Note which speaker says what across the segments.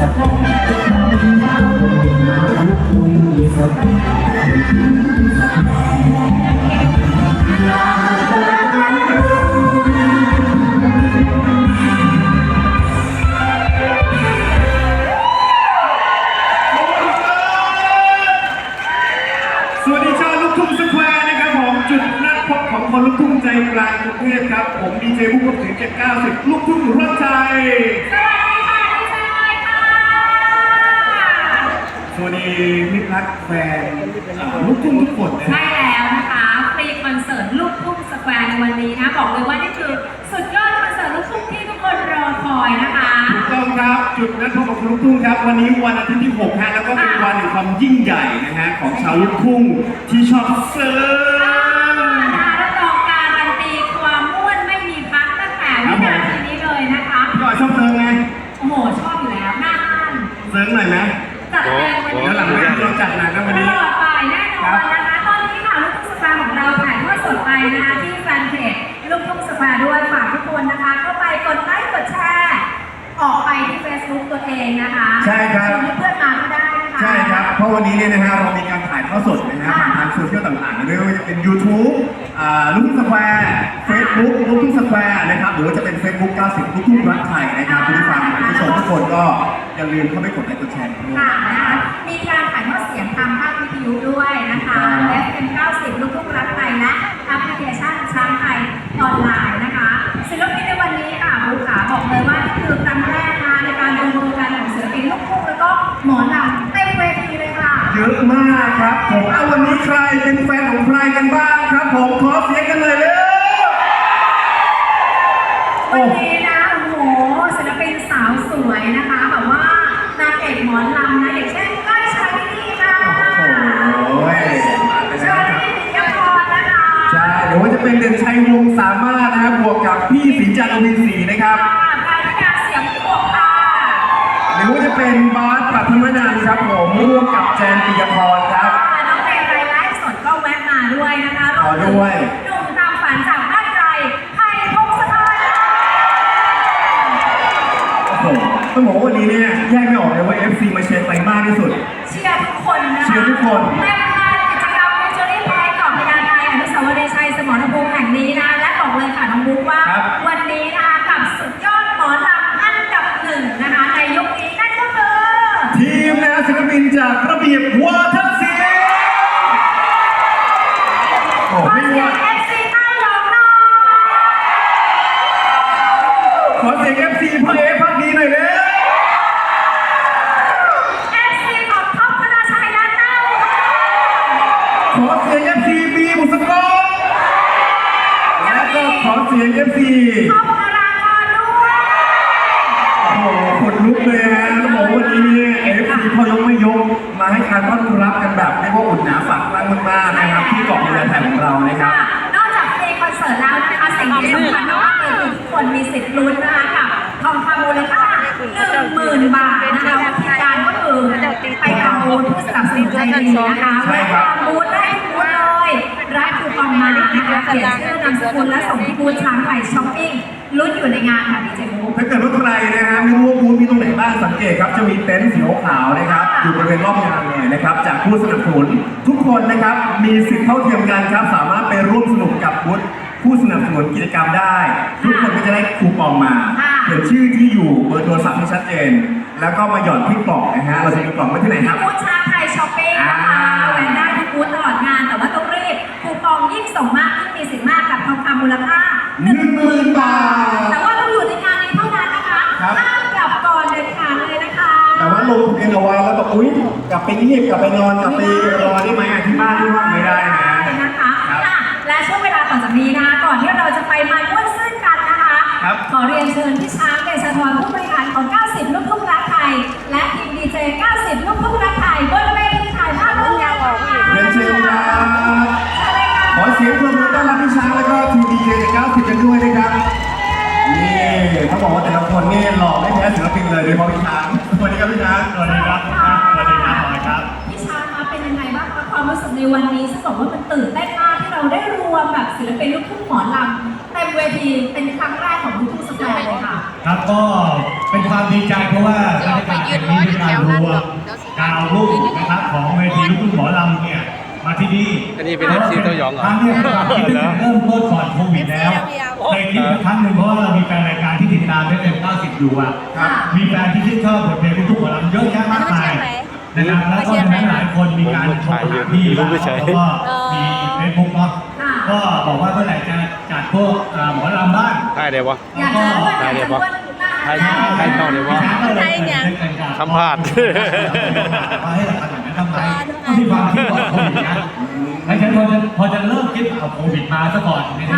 Speaker 1: สวัสดีชาวลูกทุ่งสแควร์นะครับผมจุดนัดพบของคนลูกทุ่งใจกลา
Speaker 2: งกรุงเทพครับ ผมดีเจมุกคนถึงเจ็ดเก้า
Speaker 1: สิบลูกทุ่งรักใจ วัสดีมิตรรักแฟนอ่าลูกทุ่งทุกคนนะ
Speaker 2: ใช่แล้วนะคะฟรีคอนเสิร์ตลูกทุ่งสแควร์ในวันนี้นะ บอกเลยว่านี่คือสุดยอดคอนเสิร์ตลูกทุ่งที่ทุกคนรอคอยนะคะ
Speaker 1: ถูกต้องครับจุดนัดพบกับลูกทุ่งครับ วันนี้วันอาทิตย์ที่6ฮะแล้วก็เป็นวันแห่งความยิ่งใหญ่นะฮะของชาวลูกทุ่งที่ชอบเซิร์ฟ
Speaker 2: นะคะรับรองการันตีความม่วนไม่มีพักตั้งแต่วินาทีนี้เลยนะคะ
Speaker 1: พี่อ๋อยชอบเซิร์ฟไง
Speaker 2: โอ้โห ชอบอยู่แล้วหน้าห้าน
Speaker 1: เซิร์ฟหน่อยไหม
Speaker 2: จัด เต็มวันนี้
Speaker 1: เดี๋ยวหลังงานเราจัดหนักนะวัน
Speaker 2: ต
Speaker 1: นี้
Speaker 2: ลอดไปแน่นอนนะคะ ตอนนี้ค่ะลูกทุ่งสแควร์ของเราถ่ายทอดสดไปนะคะที่แฟนเพจลูกทุ่งสแควร์ด้วยฝากทุกคนนะคะ เข้าไปกดไลค์กดแชร์ออกไปที่ Facebook ตัวเองนะคะ
Speaker 1: ใช่ครับ
Speaker 2: ชวนเพื่อนๆมาก็ได้นะคะ
Speaker 1: ใช่ครับ เพราะวันนี้เนี่ยนะฮะเรามีการถ่ายทอดสดนะฮะผ่านทางโซเชียลต่างๆไม่ว่าจะเป็น YouTube อ่าลูกทุ่งสแควร์ Facebook ลูกทุ่งสแควร์นะครับหรือว่าจะเป็น Facebook 90ลูกทุ่งรักไทยนะครับคุณผู้ฟังคุณผู้ชมทุกคนก็อย่าลืมเข้าไปกดไลค์กดแชร์ด้วย
Speaker 2: ค่ะนะคะมี การถ่ายทอดเสียงทางภาควิทยุด้วยนะคะ FM 90 ลูกทุ่งรักไทยและแอปพลิเคชันช้างไทยออนไลน์นะคะศิลปินในวันนี้ค่ะบูขาบอกเลยว่านี่คือครั้งแรกนะคะในการรวมตัวกันของศิลปินลูกทุ่งแล้วก็หมอลำเต็มเวทีเลยค่ะ
Speaker 1: เยอะมากครับผมเอาวันนี้ใครเป็นแฟนของใครกันบ้างครับผมขอเสียงกันเลยเร็ว
Speaker 2: วันนี้นะโอ้โหศิลปินสาวสวยนะคะแบบว่านางเอกหมอลำนะอย่างเช่นก้อยชาลินีค่ะ
Speaker 1: โอ้ยมาไป
Speaker 2: ชา
Speaker 1: แล้ว
Speaker 2: ลิ
Speaker 1: ครับ
Speaker 2: นีปิยพรนะคะ
Speaker 1: ใช่เดี๋ยวว่าจะเป็นเด่นชัยวงศ์สามารถนะครับบวกกับพี่ศรีจันทร์อวินศรีนะครับ
Speaker 2: ค่ะการพิการเสียงปวกค่ะ
Speaker 1: หรือว่าจะเป็นบอสปัทมนันท์ครับผมร่วมกับแจนปิยพรครับ
Speaker 2: น้องเตยไรไลฟ์สดก็แวะมาด้วยนะคะ
Speaker 1: ขอด้วย
Speaker 2: หนุ่มตามฝันจากบ้านไกลไทยพงศธร
Speaker 1: โอ้โหต้องบอกว่าวันนี้เนี่ยแยกไม่ออกเลยว่า FC มาเชียร์ใครมากที่สุด
Speaker 2: เชียร์ทุกคนนะคะ
Speaker 1: เชียร์ทุกคน
Speaker 2: ในงานกิจกรรมเมเจอรี่พายกอบพญาไทยอนุสาวรีย์ชัยสมรภูมิแห่งนี้นะและบอกเลยค่ะน้องบุ๊กว่า
Speaker 1: ครับ
Speaker 2: วันนี้นะคะกับสุดยอดหมอลำอันดับหนึ่งนะคะในยุคนี้นั่นก็คือ
Speaker 1: ทีมนะศิลปินจากระเบียบวาทศิลป์โอ้
Speaker 2: ขอ
Speaker 1: ไม่
Speaker 2: เสีย
Speaker 1: ว่าง
Speaker 2: เอฟซีใต้หลอกน้อง
Speaker 1: ขอเสียง FC พ่อเอพักดีหน่อยเร็ว
Speaker 2: เอฟซีของท็อปธนาชัยด้านหน้าค่ะ
Speaker 1: ขอเสียง FC บีบุษกรและก็ ขอเสียง FC
Speaker 2: ท็อปธนาคารด้วย
Speaker 1: โอ้โหขนลุกเลยฮะต้องบอกว่าวันนี้เนี่ย FC พอยกไม่ยก มาให้การต้อนรับกันแบบเรียกว่าอุ่นหนาฝากรักมากๆนะครับที่เกาะพญาไทของเรานะครับ
Speaker 2: นอกจากเพลงคอนเสิร์ตแล้วนะคะสิ่งที่สำคัญมากๆเลยคือทุกคนมีสิทธิ์ลุ้นนะคะกับทองคำมูลค่าหนึ่งหมื่นบาทนะคะวิธีการก็คือไปทำบุญเพื่อสนับสนุนใจดีนะคะ
Speaker 1: ใช่
Speaker 2: แวะ
Speaker 1: ครับ
Speaker 2: ทำบุญได้ทุกบูธเลยรับคูปองมา นะคะเขียนชื่อนามสกุลและส่งที่บูธช้างไทยช้อปปิ้งลุ้นอยู่ในงานค่ะดีเจมู
Speaker 1: ถ้าเกิดว่าใครนะฮะไม่รู้ว่าบูธมีตรงไหนบ้างสังเกตครับจะมีเต็นท์สีขาวๆนะครับอยู่บริเวณรอบงานเลยนะครับจากผู้สนับสนุนทุกคนนะครับมีสิทธิ์เท่าเทียมกันครับ สามารถไปร่วมสนุกกับบูธผู้สนับสนุนกิจกรรมได้ ทุกคนก็จะได้คูปองมาเขียนชื่อที่อยู่เบอร์โทรศัพท์ให้ชัดเจน แล้วก็มาหย่อนที่กล่องนะฮะเราจะมีกล่องไว้ที่ไหนครับ
Speaker 2: บูธช้างไทยช้อปปิ้งนะคะ
Speaker 1: อ่า
Speaker 2: แวะได้ทุก บูธตลอดงาน แต่ว่าต้องรีบคูปองยิ่งส่งมากยิ่งมีสิทธิ์มากกับทองคำมูลค่า
Speaker 1: หนึ่งหมื่นบาท
Speaker 2: แต่ว่าต้องอยู่ในงานนี้เท่านั้นนะคะ
Speaker 1: ครับ
Speaker 2: ห้ามกลับก่อนเด็ดขาดเลยนะคะ
Speaker 1: แต่ว่าลงทะเบียนเอาไว้แล้วบอกอุ้ยกลับไปเงียบกลับไปนอนกลับไปรอได้ไหมอะที่บ้านที่ว่าไม่ได้นะ
Speaker 2: นะคะ
Speaker 1: ครับ
Speaker 2: อะและช่วงเวลาต่อจากนี้นะคะก่อนที่เราจะไปมันม้วนซื่นกันนะคะ
Speaker 1: ครับ
Speaker 2: ขอเรียนเชิญพี่ช้างเดชธรผู้บ นนี่
Speaker 1: หล่อไม่แพ้ศิลปินเลยโดยเฉพาะพี่ช้างสวัสดีครับพี่ช้าง
Speaker 3: สวัสดีครับ สวัสดีครับบอยครับ
Speaker 2: พี่ช้างคะเป็นยังไงบ้างคะความรู้สึกในวันนี้ซึ่งบอกว่ามันตื่นเต้นมากที่เราได้รวมแบบศิลปินลูกทุ่งหมอลำเต็มเวทีเป็นครั้งแรกของลูกทุ่งสแควร์เลยค่ะ
Speaker 3: ครับก็เป็นความดีใจเพราะว่าบรรยากาศแห่งนี้เป็นการรวมดาวรุ่งนะครับของเวทีลูกทุ่งหมอลำเนี่ย มาที่นี่
Speaker 4: อันนี้เป็น FC ตัวยองเหรอ
Speaker 3: ครั้งเนี้ความคิดตั้งแต่เริ่มต้นก่อนโควิดแล้วเคยคิดมาครั้งหนึ่งเพราะว่าเรามีแฟนรายการที่ติดตามได้เต็ม90 อยู่อะ
Speaker 2: ครับ
Speaker 3: มีแฟนที่ชื่นชอบบทเพลงลูกทุ่งหมอลำเยอะแยะมากมายนะครับแล้วก็มีหลายคนมีการโทรหาพี่แล้วก็มีเฟซบุ๊กเนาะ
Speaker 2: ค่ะ
Speaker 3: ก็บอกว่าเมื่อไหร่จะจัดจัดพวกเอ่อหมอลำบ้าน
Speaker 4: ได้เดี๋ยววะ
Speaker 2: อยากจะอ้วนอยากจะอ้วนหน้า
Speaker 4: ใค รใครเข้าเนี่ยวะ
Speaker 3: ใครเนี่ย
Speaker 4: สัมภาษณ์
Speaker 3: มาให้เราทำอย่างนั้นทำไมก็มีความคิดว่าโควิดนะไม่ใช่พอจะพอจะเริ่มคิดเอาโควิดมาซะก่อนทีนี้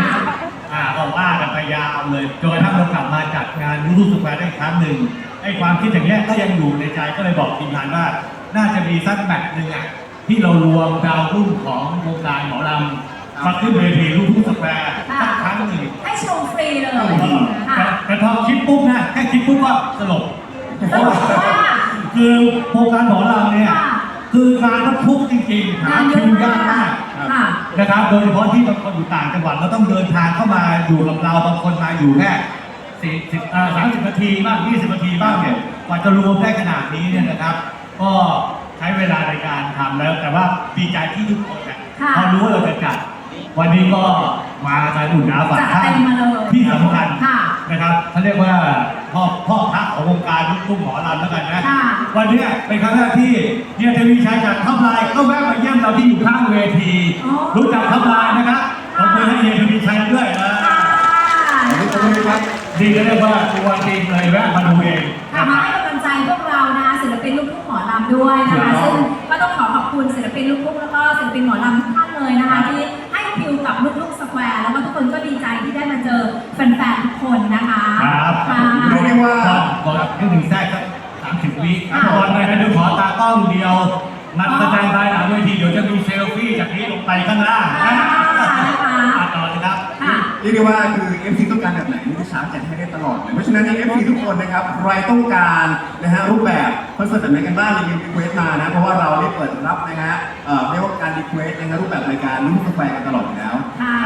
Speaker 3: อ่าก็ว่ากันไปยาวเลยจนกระทั่งเรากลับมาจัดงานรู้สึกแควร์ได้อีกครั้งหนึ่งไอ้ความคิดอย่างเงี้ยก็ยังอยู่ในใจก็เลยบอกทีมงานว่า น่าจะมีสักแมตช์หนึ่งอะที่เรารวมดาวรุ่งของวงการหมอลำมาขึ้นเวทีลูกทุ่งสแควร์ สักครั้งหนึ่ง
Speaker 2: ให้ชมฟรีเลยค่ะ
Speaker 3: แต่แต่พอคิดปุ๊บนะแค่คิดปุ๊บก็สลบ
Speaker 2: สรุปว่า
Speaker 3: คือโครงการหมอลำเนี่ย
Speaker 2: ค่ะ
Speaker 3: คืองานมันทุกข์จริงๆหางา
Speaker 2: นเย
Speaker 3: คิ
Speaker 2: อะ
Speaker 3: วยาก
Speaker 2: มามา
Speaker 3: กก
Speaker 2: ค่ะ
Speaker 3: นะครับ โดยเฉพาะที่บางคนอยู่ต่างจังหวัดเราต้องเดินทางเข้ามาอยู่กับเราบางคนมาอยู่แค่สี่สิบสามสิบนาทีบ้างยี่สิบนาทีบ้างเนี่ยกว่าจะรวมได้ขนาดนี้เนี่ยนะครับ ก็ใช้เวลาในการทำแล้ว แต่ว่าดีใจที่ทุกคนเนี่ย
Speaker 2: ค่ะ
Speaker 3: พอรู้ว่าเราจะจัดวันนี้ก็ มาการอุ่นหนาฝาก
Speaker 2: จัด
Speaker 3: ท่า
Speaker 2: เต็
Speaker 3: น
Speaker 2: มมาเลย
Speaker 3: ที่สำคัญ
Speaker 2: ค่ะ
Speaker 3: นะครับเขาเรียกว่าพ่อพ่อพระของวงการลูกทุ่งหมอลำแล้วกันนะ
Speaker 2: ค่ะ
Speaker 3: วันนี้เป็นครั้งแรกที่เฮียเทวีชัยจากทัพลายก็แวะมาเยี่ยมเราที่อยู่ข้างเวที
Speaker 2: อ๋อ
Speaker 3: รู้จักทัพลายนะครับขอบคุณให้เฮียเทวีชัยด้วยนะ
Speaker 2: ค่ะ
Speaker 1: ขอบคุณครับ
Speaker 3: ดีก็เรียกว่าตัวจริงเลยแวะมาดูเอง
Speaker 2: ค่ะมาให้กำลังใจพวกเรานะคะศิลปินลูกทุ่งหมอลำด้วยนะคะ
Speaker 3: ครับ
Speaker 2: ซึ่งก็ต้องขอขอบคุณศิลปินลูกทุ่งแล้วก็ศิลปินหมอลำทุกท่านเลยนะคะที่ ว่าก่
Speaker 3: อนที่หนึ่งแทรกสักสามสิบวิก่อนเลยนะดี๋ยวขอตากล้องเดียวนัดแสดงภายหลังเวทีเดี๋ยวจะมีเซลฟี่จากนี้ลงไปข้างล่างนะต่อเลยครับ
Speaker 1: เรียกได้ว่าคือ FC ต้องการแบบไหนนี่พี่ช้างจัดให้ได้ตลอดเลยเพราะฉะนั้นเนี่ย FC ทุกคนนะครับใครต้องการนะฮะรูปแบบคอนเสิร์ตแบบไหนกันบ้างรีเควสมานะเพราะว่าเราได้เปิดรับนะฮะเอ่อเรียกว่าการรีเควสนะฮะรูปแบบรายการรุ่นกาแฟกันตลอดอยู่แล้ว
Speaker 2: ค่ะ